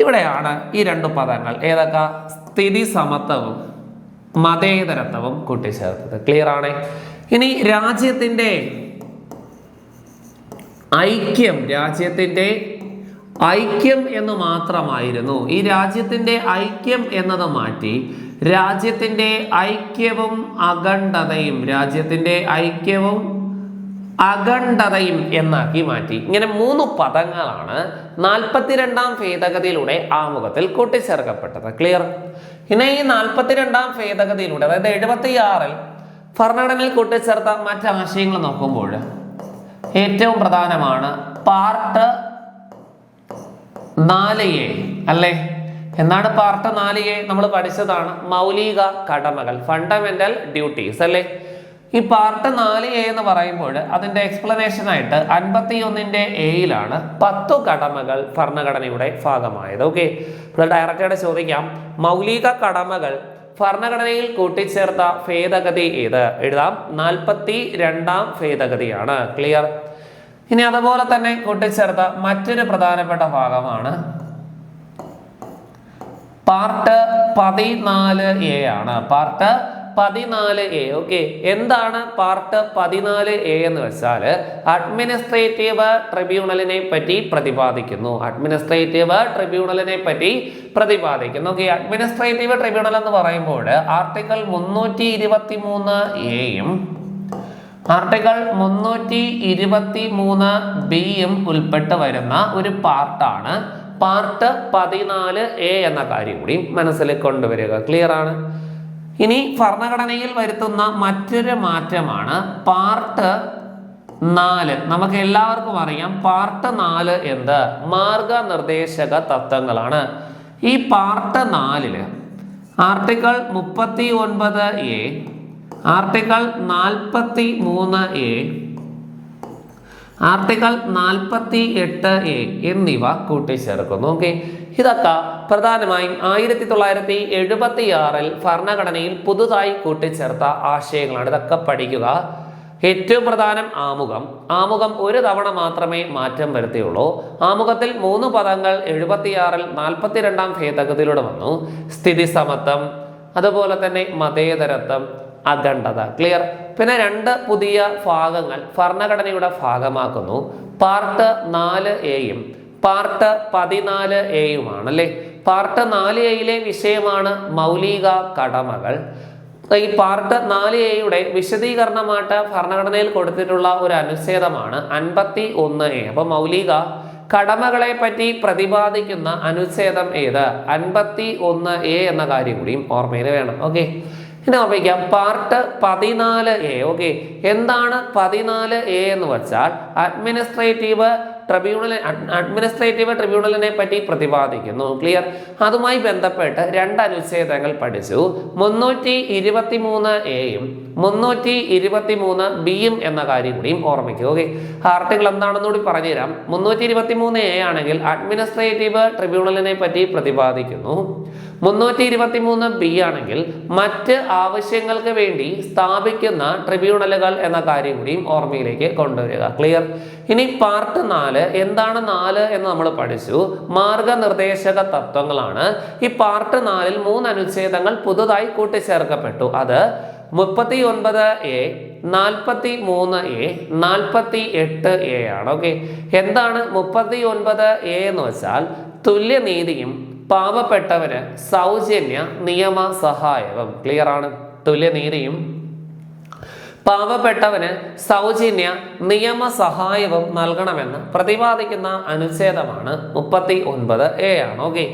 ഇവിടെയാണ് ഈ രണ്ട് പദങ്ങൾ ഏതൊക്കെ? സ്ഥിതി സമത്വവും മതേതരത്വവും കൂട്ടിച്ചേർത്തത്. ക്ലിയർ ആണ്? ഇനി രാജ്യത്തിന്റെ ഐക്യം രാജ്യത്തിന്റെ ഐക്യം എന്ന് മാത്രമായിരുന്നു. ഈ രാജ്യത്തിന്റെ ഐക്യം എന്നത് മാറ്റി രാജ്യത്തിന്റെ ഐക്യവും അഖണ്ഡതയും രാജ്യത്തിന്റെ ഐക്യവും അഖണ്ഡതയും എന്നാക്കി മാറ്റി. ഇങ്ങനെ മൂന്ന് പദങ്ങളാണ് നാൽപ്പത്തിരണ്ടാം ഭേദഗതിയിലൂടെ ആമുഖത്തിൽ കൂട്ടിച്ചേർക്കപ്പെട്ടത്. ക്ലിയർ ഇനി ഈ നാൽപ്പത്തിരണ്ടാം ഭേദഗതിയിലൂടെ അതായത് എഴുപത്തി ആറിൽ ഭരണഘടനയിൽ കൂട്ടിച്ചേർത്ത മറ്റ് ആശയങ്ങൾ നോക്കുമ്പോൾ ഏറ്റവും പ്രധാനമാണ് പാർട്ട് നാല് എ അല്ലേ? എന്നാണ് പാർട്ട് നാല് എ നമ്മൾ പഠിച്ചതാണ് മൗലിക കടമകൾ ഫണ്ടമെന്റൽ ഡ്യൂട്ടീസ് അല്ലേ? ഈ പാർട്ട് നാല് എ എന്ന് പറയുമ്പോൾ ആയിട്ട് അൻപത്തി ഒന്നിന്റെ എയിലാണ് പത്തു കടമകൾ ഭരണഘടനയുടെ ഭാഗമായത്. ഓക്കെ ഇവിടെ ഡയറക്ടറുടെ ചോദിക്കാം. മൗലിക കടമകൾ ഭരണഘടനയിൽ കൂട്ടിച്ചേർത്ത ഭേദഗതി ഏത്? എഴുതാം. നാൽപ്പത്തി രണ്ടാം ഭേദഗതിയാണ്. ക്ലിയർ ഇനി അതുപോലെ തന്നെ കൂട്ടിച്ചേർത്ത മറ്റൊരു പ്രധാനപ്പെട്ട ഭാഗമാണ് പാർട്ട് പതിനാല് എ ആണ്. പാർട്ട് പതിനാല് എ ഓക്കെ എന്താണ് പാർട്ട് പതിനാല് എ എന്ന് വെച്ചാൽ അഡ്മിനിസ്ട്രേറ്റീവ് ട്രിബ്യൂണലിനെ പറ്റി പ്രതിപാദിക്കുന്നു. അഡ്മിനിസ്ട്രേറ്റീവ് ട്രിബ്യൂണലിനെ പറ്റി പ്രതിപാദിക്കുന്നു. ഓക്കെ അഡ്മിനിസ്ട്രേറ്റീവ് ട്രിബ്യൂണൽ എന്ന് പറയുമ്പോൾ ആർട്ടിക്കിൾ മുന്നൂറ്റി ഇരുപത്തി മൂന്ന് എയും ആർട്ടിക്കിൾ മുന്നൂറ്റി ഇരുപത്തി മൂന്ന് ബിയും ഉൾപ്പെട്ട് വരുന്ന ഒരു പാർട്ടാണ് പാർട്ട് പതിനാല് എ എന്ന കാര്യം കൂടി മനസ്സിൽ കൊണ്ടുവരിക. ക്ലിയർ ആണ്? ഇനി ഭരണഘടനയിൽ വരുത്തുന്ന മറ്റൊരു മാറ്റമാണ് പാർട്ട് നാല്. നമുക്ക് എല്ലാവർക്കും അറിയാം പാർട്ട് നാല് എന്ത്? മാർഗനിർദ്ദേശക തത്വങ്ങളാണ്. ഈ പാർട്ട് നാലിൽ ആർട്ടിക്കിൾ മുപ്പത്തി ഒൻപത് എ ആർട്ടിക്കിൾ നാൽപ്പത്തി മൂന്ന് എ ആർട്ടിക്കിൾ നാൽപ്പത്തി എട്ട് എ എന്നിവ കൂട്ടിച്ചേർക്കുന്നു. ഓക്കെ. ഇതൊക്കെ പ്രധാനമായും ആയിരത്തി തൊള്ളായിരത്തി എഴുപത്തി ആറിൽ ഭരണഘടനയിൽ പുതുതായി കൂട്ടിച്ചേർത്ത ആശയങ്ങളാണ്. ഇതൊക്കെ പഠിക്കുക. ഏറ്റവും പ്രധാനം ആമുഖം. ആമുഖം ഒരു തവണ മാത്രമേ മാറ്റം വരുത്തിയുള്ളൂ. ആമുഖത്തിൽ മൂന്ന് പദങ്ങൾ എഴുപത്തിയാറിൽ നാൽപ്പത്തിരണ്ടാം ഭേദഗതിയിലൂടെ വന്നു. സ്ഥിതി സമത്വം അതുപോലെ തന്നെ മതേതരത്വം അഖണ്ഡത. ക്ലിയർ? പിന്നെ രണ്ട് പുതിയ ഭാഗങ്ങൾ ഭരണഘടനയുടെ ഭാഗമാക്കുന്നു. പാർട്ട് നാല് എയും പാർട്ട് പതിനാല് എയുമാണ് അല്ലേ പാർട്ട് നാല് എയിലെ വിഷയമാണ് മൗലിക കടമകൾ. ഈ പാർട്ട് നാല് എയുടെ വിശദീകരണമായിട്ട് ഭരണഘടനയിൽ കൊടുത്തിട്ടുള്ള ഒരു അനുച്ഛേദമാണ് അൻപത്തി ഒന്ന് എ. അപ്പൊ മൗലിക കടമകളെ പറ്റി പ്രതിപാദിക്കുന്ന അനുച്ഛേദം ഏത്? അൻപത്തി ഒന്ന് എ എന്ന കാര്യം കൂടിയും ഓർമ്മയിൽ വേണം. ഓക്കെ. ഇനി ഓർമ്മിക്കാം. പാർട്ട് പതിനാല് എ. ഓക്കെ. എന്താണ് പതിനാല് എ എന്ന് വെച്ചാൽ അഡ്മിനിസ്ട്രേറ്റീവ് ട്രിബ്യൂണൽ അഡ്മിനിസ്ട്രേറ്റീവ് ട്രിബ്യൂണലിനെ പറ്റി പ്രതിപാദിക്കുന്നു. ക്ലിയർ അതുമായി ബന്ധപ്പെട്ട് രണ്ട് അനുച്ഛേദങ്ങൾ പഠിച്ചു. മുന്നൂറ്റി ഇരുപത്തി മൂന്ന് എയും മുന്നൂറ്റി ഇരുപത്തി മൂന്ന് ബിയും എന്ന കാര്യം കൂടിയും ഓർമ്മിക്കുക ഓക്കെ ആർട്ടിക്കിൾ എന്താണെന്ന് കൂടി പറഞ്ഞുതരാം. മുന്നൂറ്റി ഇരുപത്തി മൂന്ന് എ ആണെങ്കിൽ അഡ്മിനിസ്ട്രേറ്റീവ് ട്രിബ്യൂണലിനെ പറ്റി പ്രതിപാദിക്കുന്നു. മുന്നൂറ്റി ഇരുപത്തി മൂന്ന് ബി ആണെങ്കിൽ മറ്റ് ആവശ്യങ്ങൾക്ക് വേണ്ടി സ്ഥാപിക്കുന്ന ട്രിബ്യൂണലുകൾ എന്ന കാര്യം കൂടിയും ഓർമ്മയിലേക്ക് കൊണ്ടുവരിക. ക്ലിയർ ഇനി പാർട്ട് നാല് എന്താണ് നാല് എന്ന് നമ്മൾ പഠിച്ചു. മാർഗനിർദ്ദേശക തത്വങ്ങളാണ്. ഈ പാർട്ട് നാലിൽ മൂന്ന് അനുച്ഛേദങ്ങൾ പുതുതായി കൂട്ടിച്ചേർക്കപ്പെട്ടു. അത് മുപ്പത്തി ഒൻപത് എ നാൽപ്പത്തി മൂന്ന് എ നാൽപ്പത്തി എട്ട് എ ആണ്. ഓക്കെ എന്താണ് മുപ്പത്തി ഒൻപത് എ എന്ന് വെച്ചാൽ തുല്യനീതിയും പാവപ്പെട്ടവന് സൗജന്യ നിയമ സഹായവും ക്ലിയർ ആണ് തുല്യനീതിയും പാവപ്പെട്ടവന് സൗജന്യ നിയമ സഹായവും നൽകണമെന്ന് പ്രതിപാദിക്കുന്ന അനുച്ഛേദമാണ് മുപ്പത്തി ഒൻപത് എ ആണ്. ഓക്കെ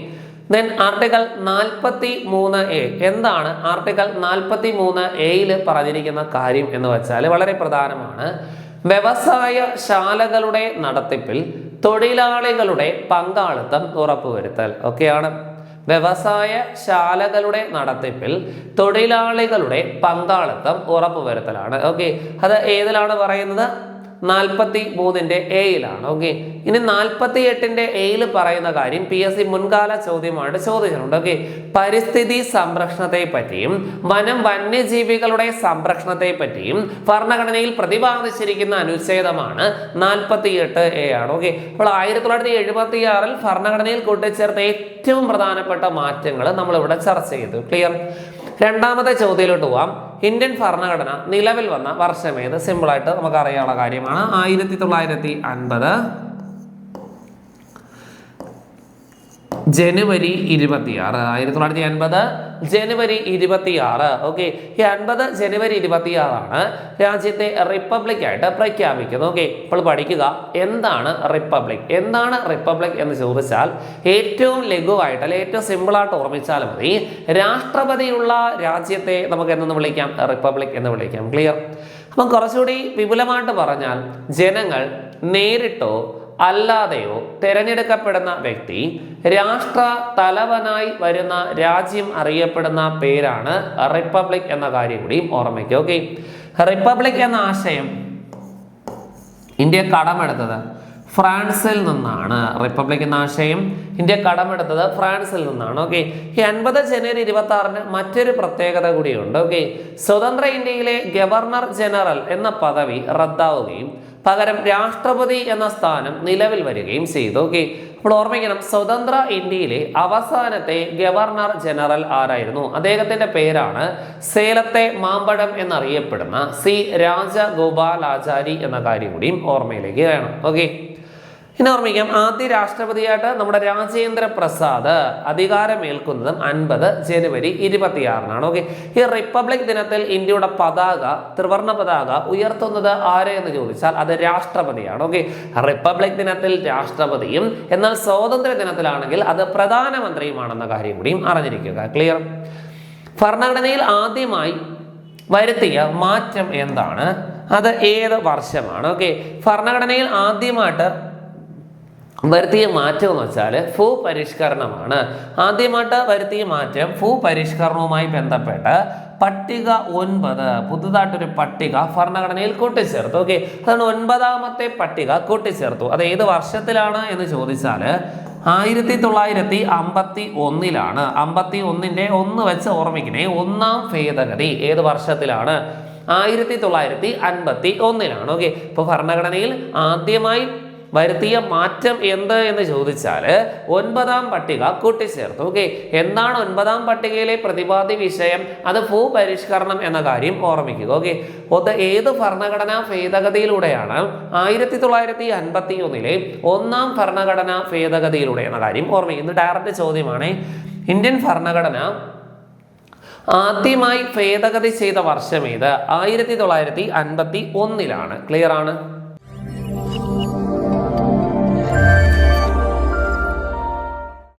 ദെൻ ആർട്ടിക്കൽ നാൽപ്പത്തി മൂന്ന് എ എന്താണ് ആർട്ടിക്കൽ നാൽപ്പത്തി മൂന്ന് എയിൽ പറഞ്ഞിരിക്കുന്ന കാര്യം എന്ന് വെച്ചാൽ വളരെ പ്രധാനമാണ്. വ്യവസായ ശാലകളുടെ നടത്തിപ്പിൽ തൊഴിലാളികളുടെ പങ്കാളിത്തം ഉറപ്പുവരുത്തൽ ഒക്കെയാണ്. വ്യവസായ ശാലകളുടെ നടത്തിപ്പിൽ തൊഴിലാളികളുടെ പങ്കാളിത്തം ഉറപ്പുവരുത്തലാണ്. ഓക്കെ അത് ഏതിലാണ് പറയുന്നത്? നാൽപ്പത്തി മൂന്നിന്റെ എയിലാണ്. ഓക്കെ. ഇനി നാൽപ്പത്തി എട്ടിന്റെ എയിൽ പറയുന്ന കാര്യം പി എസ് സി മുൻകാല ചോദ്യമായിട്ട് ചോദിച്ചിട്ടുണ്ട് ഓക്കെ. പരിസ്ഥിതി സംരക്ഷണത്തെ പറ്റിയും വനം വന്യജീവികളുടെ സംരക്ഷണത്തെ പറ്റിയും ഭരണഘടനയിൽ പ്രതിപാദിച്ചിരിക്കുന്ന അനുച്ഛേദമാണ് നാൽപ്പത്തി എട്ട് എ ആണ്. ഓക്കെ. അപ്പോൾ ആയിരത്തി തൊള്ളായിരത്തി എഴുപത്തി ആറിൽ ഭരണഘടനയിൽ കൂട്ടിച്ചേർത്ത ഏറ്റവും പ്രധാനപ്പെട്ട മാറ്റങ്ങൾ നമ്മളിവിടെ ചർച്ച ചെയ്തു. ക്ലിയർ? രണ്ടാമത്തെ ചോദ്യത്തിലോട്ട് പോവാം. ഇന്ത്യൻ ഭരണഘടന നിലവിൽ വന്ന വർഷമേത് സിമ്പിളായിട്ട് നമുക്ക് അറിയാനുള്ള കാര്യമാണ്. ആയിരത്തി തൊള്ളായിരത്തി അൻപത് ജനുവരി ഇരുപത്തിയാറ് ആയിരത്തി തൊള്ളായിരത്തി എൺപത് ജനുവരി ഇരുപത്തിയാറ്. ഓക്കെ ഈ അൻപത് ജനുവരി ഇരുപത്തിയാറാണ് രാജ്യത്തെ റിപ്പബ്ലിക് ആയിട്ട് പ്രഖ്യാപിക്കുന്നത്. ഓക്കെ ഇപ്പോൾ പഠിക്കുക എന്താണ് റിപ്പബ്ലിക്? എന്താണ് റിപ്പബ്ലിക് എന്ന് ചോദിച്ചാൽ ഏറ്റവും ലഘുവായിട്ട് അല്ലെങ്കിൽ ഏറ്റവും സിമ്പിളായിട്ട് ഓർമ്മിച്ചാൽ മതി രാഷ്ട്രപതിയുള്ള രാജ്യത്തെ നമുക്ക് എന്തെന്ന് വിളിക്കാം? റിപ്പബ്ലിക് എന്ന് വിളിക്കാം. ക്ലിയർ അപ്പം കുറച്ചുകൂടി വിപുലമായിട്ട് പറഞ്ഞാൽ ജനങ്ങൾ നേരിട്ടോ അല്ലാതെയോ തിരഞ്ഞെടുക്കപ്പെടുന്ന വ്യക്തി രാഷ്ട്ര തലവനായി വരുന്ന രാജ്യം അറിയപ്പെടുന്ന പേരാണ് റിപ്പബ്ലിക് എന്ന കാര്യം കൂടി ഓർമ്മയ്ക്ക് ഓക്കെ? റിപ്പബ്ലിക് എന്ന ആശയം ഇന്ത്യ കടമെടുത്തത് ഫ്രാൻസിൽ നിന്നാണ്. റിപ്പബ്ലിക് എന്ന ആശയം ഇന്ത്യ കടമെടുത്തത് ഫ്രാൻസിൽ നിന്നാണ് ഓക്കെ? ഈ അൻപത് ജനുവരി ഇരുപത്തി ആറിന് മറ്റൊരു പ്രത്യേകത കൂടിയുണ്ട് ഓക്കെ? സ്വതന്ത്ര ഇന്ത്യയിലെ ഗവർണർ ജനറൽ എന്ന പദവി റദ്ദാവുകയും പകരം രാഷ്ട്രപതി എന്ന സ്ഥാനം നിലവിൽ വരികയും ചെയ്തു. ഓക്കെ. അപ്പോൾ ഓർമ്മിക്കണം സ്വതന്ത്ര ഇന്ത്യയിലെ അവസാനത്തെ ഗവർണർ ജനറൽ ആരായിരുന്നു? അദ്ദേഹത്തിന്റെ പേരാണ് സേലത്തെ മാമ്പഴം എന്നറിയപ്പെടുന്ന സി രാജഗോപാലാചാരി എന്ന കാര്യം കൂടിയും ഓർമ്മയിലേക്ക് വേണം ഓക്കെ. ഇനി ഓർമ്മിക്കാം ആദ്യ രാഷ്ട്രപതിയായിട്ട് നമ്മുടെ രാജേന്ദ്ര പ്രസാദ് അധികാരമേൽക്കുന്നതും അൻപത് ജനുവരി ഇരുപത്തിയാറിനാണ് ഓക്കെ ഈ റിപ്പബ്ലിക് ദിനത്തിൽ ഇന്ത്യയുടെ പതാക ത്രിവർണ പതാക ഉയർത്തുന്നത് എന്ന് ചോദിച്ചാൽ അത് രാഷ്ട്രപതിയാണ് ഓക്കെ റിപ്പബ്ലിക് ദിനത്തിൽ രാഷ്ട്രപതിയും എന്നാൽ സ്വാതന്ത്ര്യ ദിനത്തിലാണെങ്കിൽ അത് പ്രധാനമന്ത്രിയുമാണെന്ന കാര്യം കൂടിയും അറിഞ്ഞിരിക്കുക ക്ലിയർ ഭരണഘടനയിൽ ആദ്യമായി വരുത്തിയ മാറ്റം എന്താണ്? അത് ഏത് വർഷമാണ് ഓക്കെ ഭരണഘടനയിൽ ആദ്യമായിട്ട് വരുത്തിയ മാറ്റം എന്ന് വെച്ചാൽ ഭൂ പരിഷ്കരണമാണ്. ആദ്യമായിട്ട് വരുത്തിയ മാറ്റം ഭൂ പരിഷ്കരണവുമായി ബന്ധപ്പെട്ട് പട്ടിക ഒൻപത് പുതുതായിട്ടൊരു പട്ടിക ഭരണഘടനയിൽ കൂട്ടിച്ചേർത്തു. ഓക്കെ അതാണ് ഒൻപതാമത്തെ പട്ടിക കൂട്ടിച്ചേർത്തു. അത് ഏത് വർഷത്തിലാണ് എന്ന് ചോദിച്ചാൽ ആയിരത്തി തൊള്ളായിരത്തി അമ്പത്തി ഒന്നിലാണ് അമ്പത്തി ഒന്നിന്റെ ഒന്ന് വെച്ച് ഓർമ്മിക്കണേ. ഒന്നാം ഭേദഗതി ഏത് വർഷത്തിലാണ്? ആയിരത്തി തൊള്ളായിരത്തി അൻപത്തി ഒന്നിലാണ് ഓക്കെ ഇപ്പോൾ ഭരണഘടനയിൽ ആദ്യമായി വരുത്തിയ മാറ്റം എന്ത് എന്ന് ചോദിച്ചാൽ ഒൻപതാം പട്ടിക കൂട്ടിച്ചേർത്തു. ഓക്കെ എന്താണ് ഒൻപതാം പട്ടികയിലെ പ്രതിപാദി വിഷയം? അത് ഭൂപരിഷ്കരണം എന്ന കാര്യം ഓർമ്മിക്കുക. ഓക്കെ അത് ഏത് ഭരണഘടനാ ഭേദഗതിയിലൂടെയാണ്? ആയിരത്തി തൊള്ളായിരത്തി അൻപത്തി ഒന്നിലെ ഒന്നാം ഭരണഘടനാ ഭേദഗതിയിലൂടെ എന്ന കാര്യം ഓർമ്മിക്കുന്നത് ഡയറക്റ്റ് ചോദ്യമാണ്. ഇന്ത്യൻ ഭരണഘടന ആദ്യമായി ഭേദഗതി ചെയ്ത വർഷം ഏത്? ആയിരത്തി തൊള്ളായിരത്തി അൻപത്തി ഒന്നിലാണ് ക്ലിയർ ആണ്?